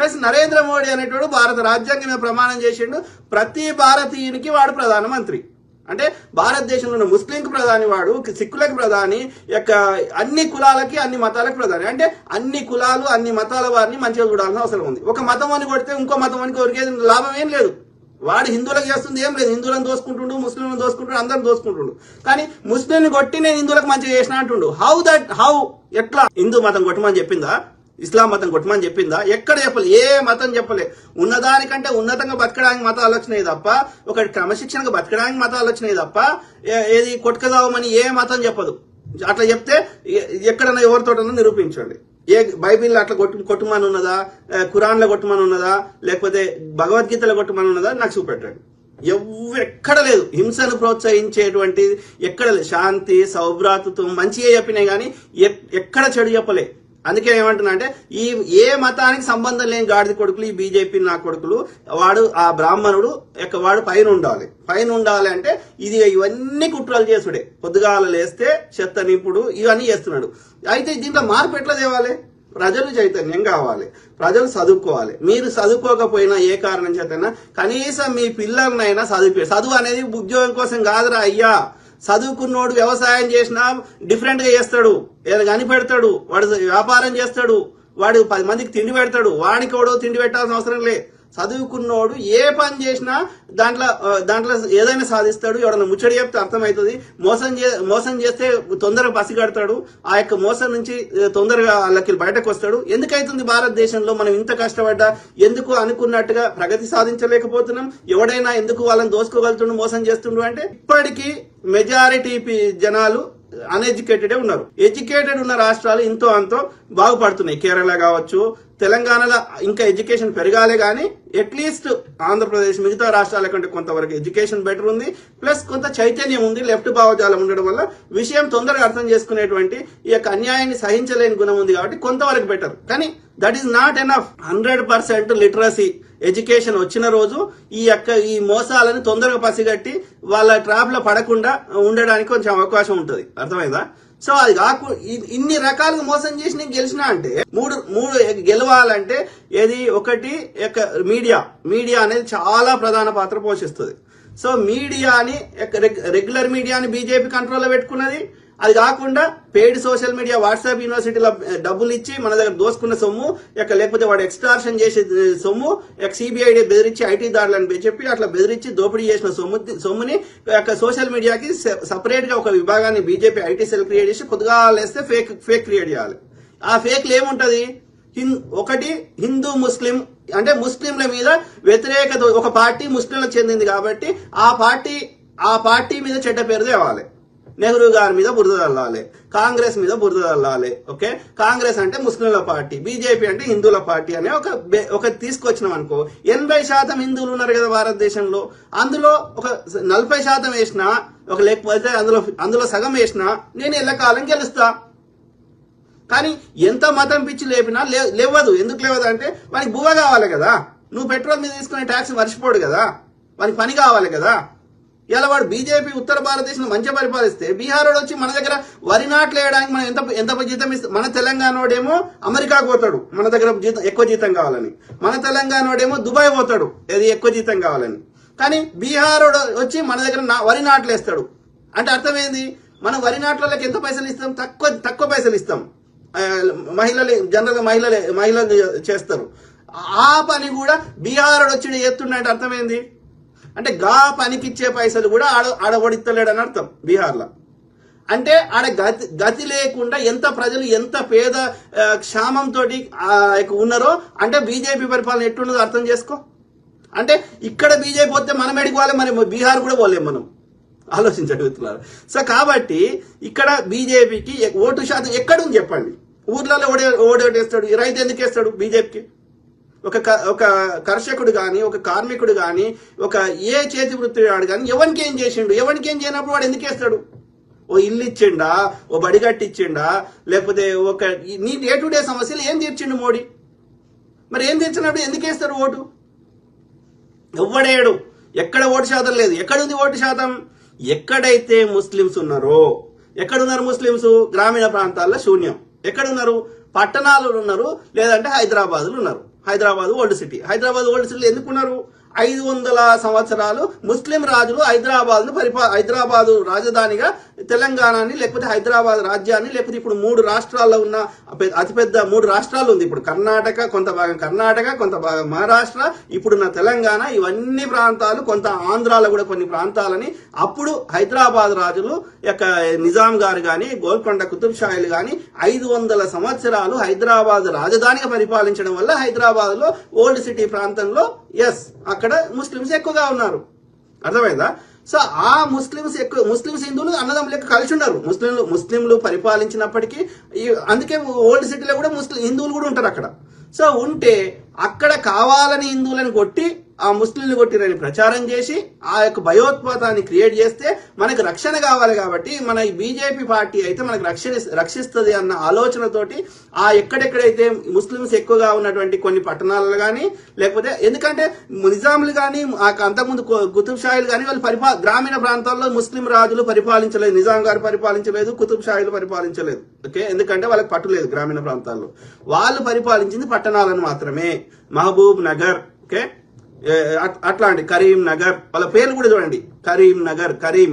Plus Narendra Modi అనేటోడు భారత రాజ్యాంగం ప్రమాణం చేసిండు. ప్రతి భారతీయునికి వాడు ప్రధానమంత్రి. అంటే భారతదేశంలో ఉన్న ముస్లింకి ప్రధాని వాడు సిక్కులకు ప్రధాని యొక్క అన్ని కులాలకి అన్ని మతాలకు ప్రధాని. అంటే అన్ని కులాలు అన్ని మతాల వారిని మంచిగా చూడాల్సిన అవసరం ఉంది. ఒక మతం అని కొడితే ఇంకో మతం అని కొరికేది లాభం ఏం లేదు. వాడు హిందువులకు చేస్తుంది ఏం లేదు. హిందువులను దోసుకుంటుండు ముస్లింలను దోసుకుంటుండు అందరం దోసుకుంటుండు. కానీ ముస్లింని కొట్టి నేను హిందువులకు మంచిగా చేసిన అంటుండు. హౌ దట్ హౌ ఎట్లా హిందూ మతం కొట్టమని చెప్పిందా? ఇస్లాం మతం కొట్టమని చెప్పిందా? ఎక్కడ చెప్పలే ఏ మతం చెప్పలే. ఉన్నదానికంటే ఉన్నతంగా బతకడానికి మత వచ్చినాయి తప్ప ఒక క్రమశిక్షణగా బతకడానికి మత వచ్చినాయి తప్ప ఏది కొట్టుకదావమని ఏ మతం చెప్పదు. అట్లా చెప్తే ఎక్కడన్నా ఎవరితోటన్నా నిరూపించండి. ఏ బైబిల్ అట్లా కొట్టు కొట్టుమని ఉన్నదా? ఏ, ఖురాన్లో కొట్టుమని ఉన్నదా? లేకపోతే భగవద్గీతలో కొట్టుమని ఉన్నదా? నాకు చూపెట్టండి. ఎక్కడ లేదు. హింసను ప్రోత్సహించేటువంటి ఎక్కడ లేదు. శాంతి సౌభ్రాతృత్వం మంచిగా చెప్పినాయి కానీ ఎక్కడ చెడు చెప్పలే. అందుకే ఏమంటున్నా అంటే ఈ ఏ మతానికి సంబంధం లేని గాడిద కొడుకులు ఈ బీజేపీ నా కొడుకులు వాడు ఆ బ్రాహ్మణుడు యొక్క వాడు పైన ఉండాలి. పైన ఉండాలి అంటే ఇది ఇవన్నీ కుట్రలు చేసుడే. పొద్దుగాల లేస్తే చెత్త నింపుడు ఇవన్నీ చేస్తున్నాడు. అయితే దీంట్లో మార్పు ఎట్లా తేవాలి? ప్రజలు చైతన్యం కావాలి. ప్రజలు చదువుకోవాలి. మీరు చదువుకోకపోయినా ఏ కారణం చేతైనా కనీసం మీ పిల్లలనైనా చదివే చదువు అనేది ఉద్యోగం కోసం కాదురా అయ్యా. చదువుకున్నోడు వ్యవసాయం చేసినా డిఫరెంట్గా చేస్తాడు. ఏదో కనిపెడతాడు వాడు వ్యాపారం చేస్తాడు వాడు పది మందికి తిండి పెడతాడు వాడికి ఎవడో తిండి పెట్టాల్సిన అవసరం లేదు. చదువుకున్నోడు ఏ పని చేసినా దాంట్లో దాంట్లో ఏదైనా సాధిస్తాడు. ఎవడన్నా ముచ్చడి చెప్తే అర్థమవుతుంది. మోసం చే మోసం చేస్తే తొందరగా పసిగడతాడు. ఆ యొక్క మోసం నుంచి తొందరగా వాళ్ళకి బయటకు వస్తాడు. ఎందుకైతుంది భారతదేశంలో మనం ఇంత కష్టపడ్డా? ఎందుకు అనుకున్నట్టుగా ప్రగతి సాధించలేకపోతున్నాం? ఎవడైనా ఎందుకు వాళ్ళని దోసుకోగలుగుతుండు మోసం చేస్తుండు అంటే ఇప్పటికీ మెజారిటీ జనాలు అన్ఎడ్యుకేటెడే ఉన్నారు. ఎడ్యుకేటెడ్ ఉన్న రాష్ట్రాలు ఇంతో అంతో బాగుపడుతున్నాయి. కేరళ కావచ్చు తెలంగాణలో ఇంకా ఎడ్యుకేషన్ పెరగాలే కానీ అట్లీస్ట్ ఆంధ్రప్రదేశ్ మిగతా రాష్ట్రాల కంటే కొంతవరకు ఎడ్యుకేషన్ బెటర్ ఉంది. ప్లస్ కొంత చైతన్యం ఉంది. లెఫ్ట్ భావజాలం ఉండడం వల్ల విషయం తొందరగా అర్థం చేసుకునేటువంటి ఈ యొక్క అన్యాయాన్ని సహించలేని గుణం ఉంది కాబట్టి కొంతవరకు బెటర్ కానీ that is not enough hundred percent literacy education వచ్చిన రోజు ఈ యొక్క ఈ మోసాలను తొందరగా పసిగట్టి వాళ్ళ ట్రాప్లో పడకుండా ఉండడానికి కొంచెం అవకాశం ఉంటుంది. అర్థమైందా? సో అది కాకు ఇన్ని రకాలుగా మోసం చేసి నేను గెలిచినా అంటే మూడు మూడు గెలవాలంటే ఏది ఒకటి యొక్క మీడియా మీడియా అనేది చాలా ప్రధాన పాత్ర పోషిస్తుంది. సో మీడియాని రెగ్యులర్ మీడియాని బీజేపీ కంట్రోల్లో పెట్టుకున్నది అది కాకుండా పెయిడ్ సోషల్ మీడియా వాట్సాప్ యూనివర్సిటీలో డబ్బులు ఇచ్చి మన దగ్గర దోసుకున్న సొమ్ము ఇక లేకపోతే వాడు ఎక్స్ట్రాక్షన్ చేసే eh, సొమ్ము ఇక సిబిఐడి బెదిరించి ఐటీ దాడులని చెప్పి అట్లా బెదిరించి దోపిడీ చేసిన సొమ్ము సొమ్ముని యొక్క సోషల్ మీడియాకి సపరేట్గా ఒక విభాగాన్ని బీజేపీ ఐటీ సెల్ క్రియేట్ చేసి కొద్దిగా లేస్తే ఫేక్ ఫేక్ క్రియేట్ చేయాలి. ఆ ఫేక్ ఏముంటది? హిన్ ఒకటి హిందూ ముస్లిం అంటే ముస్లింల మీద వ్యతిరేకత ఒక పార్టీ ముస్లింలకు చెందింది కాబట్టి ఆ పార్టీ ఆ పార్టీ మీద చెడ్డ పేరు తేవాలి. నెహ్రూ గారి మీద బురద చల్లాలి కాంగ్రెస్ మీద బురద చల్లాలి ఓకే? కాంగ్రెస్ అంటే ముస్లింల పార్టీ బీజేపీ అంటే హిందువుల పార్టీ అనే ఒక బే- ఒక తీసుకొచ్చినాం అనుకో ఎనభై శాతం హిందువులు ఉన్నారు కదా భారతదేశంలో. అందులో ఒక నలభై శాతం వేసినా ఒక లేకపోతే అందులో అందులో సగం వేసినా నేను ఎల్లకాలం గెలుస్తా. కానీ ఎంత మతం పిచ్చి లేపినా లే- లేవదు ఎందుకు లేవదు అంటే వానికి బువ్వ కావాలి కదా. నువ్వు పెట్రోల్ మీద తీసుకునే ట్యాక్స్ మర్చిపోడు కదా. వానికి పని కావాలి కదా. ఇలా వాడు బీజేపీ ఉత్తర భారతదేశంలో మంచిగా పరిపాలిస్తే బీహార్ వాడు వచ్చి మన దగ్గర వరి నాట్లు వేయడానికి మనం ఎంత ఎంత జీతం ఇస్తే మన తెలంగాణ వాడేమో అమెరికాకు పోతాడు మన దగ్గర జీతం ఎక్కువ జీతం కావాలని. మన తెలంగాణ వాడేమో దుబాయ్ పోతాడు ఏది ఎక్కువ జీతం కావాలని. కానీ బీహార్ వచ్చి మన దగ్గర నా- వరి నాట్లు వేస్తాడు. అంటే అర్థమైంది? మనం వరి నాట్లకి ఎంత పైసలు ఇస్తాం? తక్కువ తక్కువ పైసలు ఇస్తాం. మహిళలు జనరల్గా మహిళలే మహిళలు చేస్తారు. ఆ పని కూడా బీహార్ వాడు వచ్చి చేస్తుండే అర్థమైంది? అంటే గా పనికిచ్చే పైసలు కూడా ఆడ ఆడబడిత్తలేడు అని అర్థం బీహార్లో. అంటే ఆడ గతి గతి లేకుండా ఎంత ప్రజలు ఎంత పేద ఆ, క్షామంతో ఉన్నారో అంటే బీజేపీ పరిపాలన ఎట్లున్నదో అర్థం చేసుకో. అంటే ఇక్కడ బీజేపీ వస్తే మనం ఎడిపోవాలి మరి బీహార్ కూడా పోలేం మనం. ఆలోచించగలుగుతున్నారు సో కాబట్టి ఇక్కడ బీజేపీకి ఓటు శాతం ఎక్కడుంది చెప్పండి. ఊర్లలో ఓడే ఓడేటేస్తాడు ఈ రైతు ఎందుకు వేస్తాడు బీజేపీకి? ఒక క- ఒక కర్షకుడు కానీ ఒక కార్మికుడు కానీ ఒక ఏ చేతి వృత్తి వాడు కానీ ఎవరికి ఏం చేసిండు? ఎవరికి ఏం చేయనప్పుడు వాడు ఎందుకు వేస్తాడు? ఓ ఇల్లు ఇచ్చిండా? ఓ బడి కట్టిచ్చిండా లేకపోతే ఒక నీ డే టు డే సమస్యలు ఏం తీర్చిండు మోడీ? మరి ఏం తీర్చినప్పుడు ఎందుకు వేస్తారు ఓటు? ఎవ్వడేడు ఎక్కడ ఓటు శాతం లేదు. ఎక్కడుంది ఓటు శాతం? ఎక్కడైతే ముస్లిమ్స్ ఉన్నారో ఎక్కడున్నారు ముస్లిమ్స్? గ్రామీణ ప్రాంతాల్లో శూన్యం. ఎక్కడున్నారు? పట్టణాలు ఉన్నారు లేదంటే హైదరాబాద్లో ఉన్నారు. Hyderabad old city. Hyderabad old సిటీలో ఎందుకున్నారు ఐదు వందల సంవత్సరాలు ముస్లిం రాజులు హైదరాబాద్ను పరిపా హైదరాబాద్ రాజధానిగా తెలంగాణని లేకపోతే హైదరాబాద్ రాజ్యాన్ని లేకపోతే ఇప్పుడు మూడు రాష్ట్రాల్లో ఉన్న అతిపెద్ద మూడు రాష్ట్రాలు ఉంది. ఇప్పుడు కర్ణాటక కొంత భాగం కర్ణాటక కొంత భాగం మహారాష్ట్ర ఇప్పుడున్న తెలంగాణ ఇవన్నీ ప్రాంతాలు కొంత ఆంధ్రాలో కూడా కొన్ని ప్రాంతాలని అప్పుడు హైదరాబాద్ రాజులు యొక్క నిజాం గారు కానీ గోల్కొండ కుతుబ్ షాయిలు కానీ ఐదు వందల సంవత్సరాలు హైదరాబాద్ రాజధానిగా పరిపాలించడం వల్ల హైదరాబాద్లో ఓల్డ్ సిటీ ప్రాంతంలో ఎస్ అక్కడ ముస్లిమ్స్ ఎక్కువగా ఉన్నారు. అర్థమైందా? సో ఆ ముస్లిమ్స్ ఎక్కువ ముస్లిమ్స్ హిందువులు అన్నదమ్ములు లెక్క కలిసి ఉన్నారు ముస్లింలు ముస్లింలు పరిపాలించినప్పటికీ అందుకే ఓల్డ్ సిటీలో కూడా ముస్లిం హిందువులు కూడా ఉంటారు అక్కడ. సో ఉంటే అక్కడ కావాలని హిందువులను కొట్టి ఆ ముస్లింలు కొట్టిరని ప్రచారం చేసి ఆ యొక్క భయోత్పాతాన్ని క్రియేట్ చేస్తే మనకు రక్షణ కావాలి కాబట్టి మన ఈ బీజేపీ పార్టీ అయితే మనకు రక్షణ రక్షిస్తుంది అన్న ఆలోచనతోటి ఆ ఎక్కడెక్కడైతే ముస్లిమ్స్ ఎక్కువగా ఉన్నటువంటి కొన్ని పట్టణాలలో కానీ లేకపోతే ఎందుకంటే నిజాములు కానీ అంతకుముందు కు- కుతుబ్ షాయిలు కానీ వాళ్ళు పరిపా గ్రామీణ ప్రాంతాల్లో ముస్లిం రాజులు పరిపాలించలేదు నిజాం గారు పరిపాలించలేదు కుతుబ్ షాయిలు పరిపాలించలేదు. ఓకే? ఎందుకంటే వాళ్ళకి పట్టులేదు గ్రామీణ ప్రాంతాల్లో. వాళ్ళు పరిపాలించింది పట్టణాలను మాత్రమే. మహబూబ్ నగర్. ఓకే? అట్లాంటి కరీం నగర్ వాళ్ళ పేర్లు కూడా చూడండి. Karimnagar Karim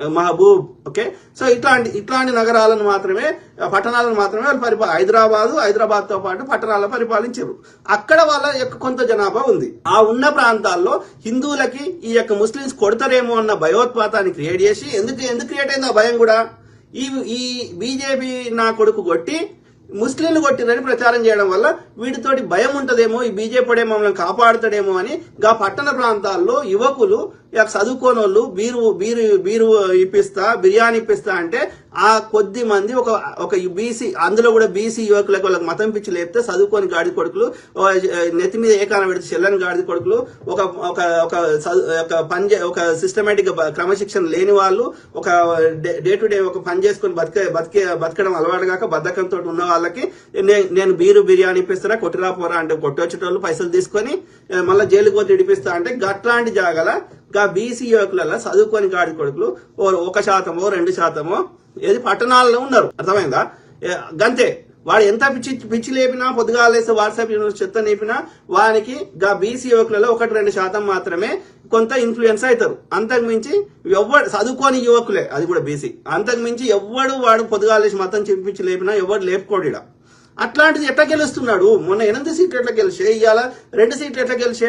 Mahbub okay? So ఇట్లాంటి ఇట్లాంటి నగరాలను మాత్రమే పట్టణాలను మాత్రమే వాళ్ళు పరిపా హైదరాబాదు హైదరాబాద్తో పాటు పట్టణాలను పరిపాలించారు. అక్కడ వాళ్ళ యొక్క కొంత జనాభా ఉంది. ఆ ఉన్న ప్రాంతాల్లో హిందువులకి ఈ యొక్క ముస్లిమ్స్ కొడతారేమో అన్న భయోత్పాతాన్ని క్రియేట్ చేసి ఎందుకు ఎందుకు క్రియేట్ అయింది ఆ భయం కూడా ఈ ఈ బీజేపీ నా కొడుకు కొట్టి ముస్లింలు కొట్టిందని ప్రచారం చేయడం వల్ల వీటితోటి భయం ఉంటదేమో ఈ బీజేపీ మమ్మల్ని కాపాడుతాడేమో అని గా పట్టణ ప్రాంతాల్లో యువకులు ఇక చదువుకోని వాళ్ళు బీరు బీరు బీరు ఇప్పిస్తా బిర్యానీ ఇప్పిస్తా అంటే ఆ కొద్ది మంది ఒక ఒక బీసీ అందులో కూడా బీసీ యువకులకు వాళ్ళకి మతం పిచ్చి లేపితే చదువుకొని గాడి కొడుకులు నెత్తి మీద ఏకాన పెడితే చెల్లని గాడి కొడుకులు ఒక ఒక ఒక ఒక పని ఒక సిస్టమేటిక్ క్రమశిక్షణ లేని వాళ్ళు ఒక డే టు డే ఒక పని చేసుకొని బతికే బతికే బతకడం అలవాటు కాక బద్ధకంతో ఉన్న వాళ్ళకి నేను బీరు బిర్యానీ ఇప్పిస్తారా కొట్టిరా పోరా అంటే కొట్టొచ్చేటోళ్ళు పైసలు తీసుకొని మళ్ళీ జైలుకి పోతే ఇడిపిస్తా అంటే గట్లాంటి జాగల గా బీసీ యువకులలో చదువుకొని కాడి కొడుకులు ఒక శాతమో రెండు శాతమో ఏది పట్టణాల్లో ఉన్నారు అర్థమైందా? గంతే. వాడు ఎంత పిచ్చి పిచ్చి లేపినా పొద్దుగాలేసి వాట్సాప్ చెత్త నేపినా వానికి గా బీసీ యువకులలో ఒకటి రెండు శాతం మాత్రమే కొంత ఇన్ఫ్లుయెన్స్ అవుతారు అంతకు మించి ఎవ్వడు చదువుకోని యువకులే. అది కూడా బీసీ అంతకు మించి ఎవ్వడు వాడు పొద్దుగాలేసి మొత్తం చింపించి లేపినా ఎవడు లేపుకోడు అట్లాంటిది ఎట్లా గెలుస్తున్నాడు? మొన్న ఎనిమిది సీట్లు ఎట్లా గెలిచే? ఇవాళ రెండు సీట్లు ఎట్లా గెలిచే?